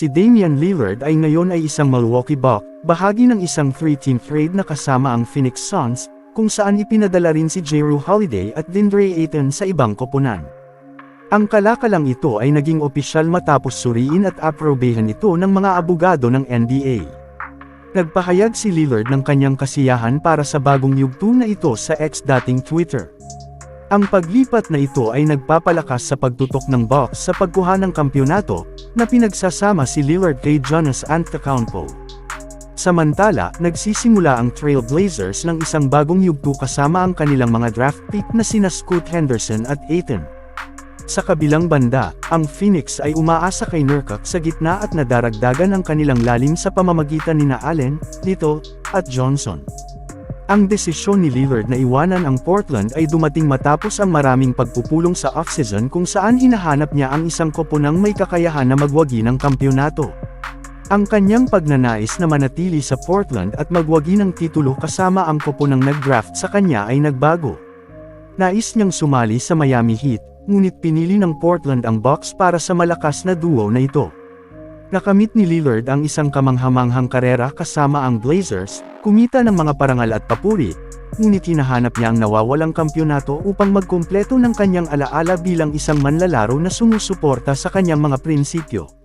Si Damian Lillard ay ngayon ay isang Milwaukee Buck, bahagi ng isang three-team trade na kasama ang Phoenix Suns, kung saan ipinadala rin si Jrue Holiday at Dindre Ayton sa ibang koponan. Ang kalakalang ito ay naging opisyal matapos suriin at aprobehan ito ng mga abogado ng NBA. Nagpahayag si Lillard ng kanyang kasiyahan para sa bagong yugto na ito sa ex dating Twitter. Ang paglipat na ito ay nagpapalakas sa pagtutok ng Bucks sa pagkuha ng kampyonato, na pinagsasama si Lillard kay Jonas Antetokounmpo. Samantala, nagsisimula ang Trail Blazers ng isang bagong yugto kasama ang kanilang mga draft pick na sina Scoot Henderson at Aiton. Sa kabilang banda, ang Phoenix ay umaasa kay Nurkic sa gitna at nadaragdagan ang kanilang lalim sa pamamagitan ni na Allen, Little, at Johnson. Ang desisyon ni Lillard na iwanan ang Portland ay dumating matapos ang maraming pagpupulong sa offseason kung saan hinahanap niya ang isang koponang may kakayahan na magwagi ng kampyonato. Ang kanyang pagnanais na manatili sa Portland at magwagi ng titulo kasama ang koponang nag-draft sa kanya ay nagbago. Nais niyang sumali sa Miami Heat, ngunit pinili ng Portland ang Bucks para sa malakas na duo na ito. Nakamit ni Lillard ang isang kamanghamanghang karera kasama ang Blazers, kumita ng mga parangal at papuri, ngunit hinahanap niya ang nawawalang kampyonato upang magkumpleto ng kanyang alaala bilang isang manlalaro na sumusuporta sa kanyang mga prinsipyo.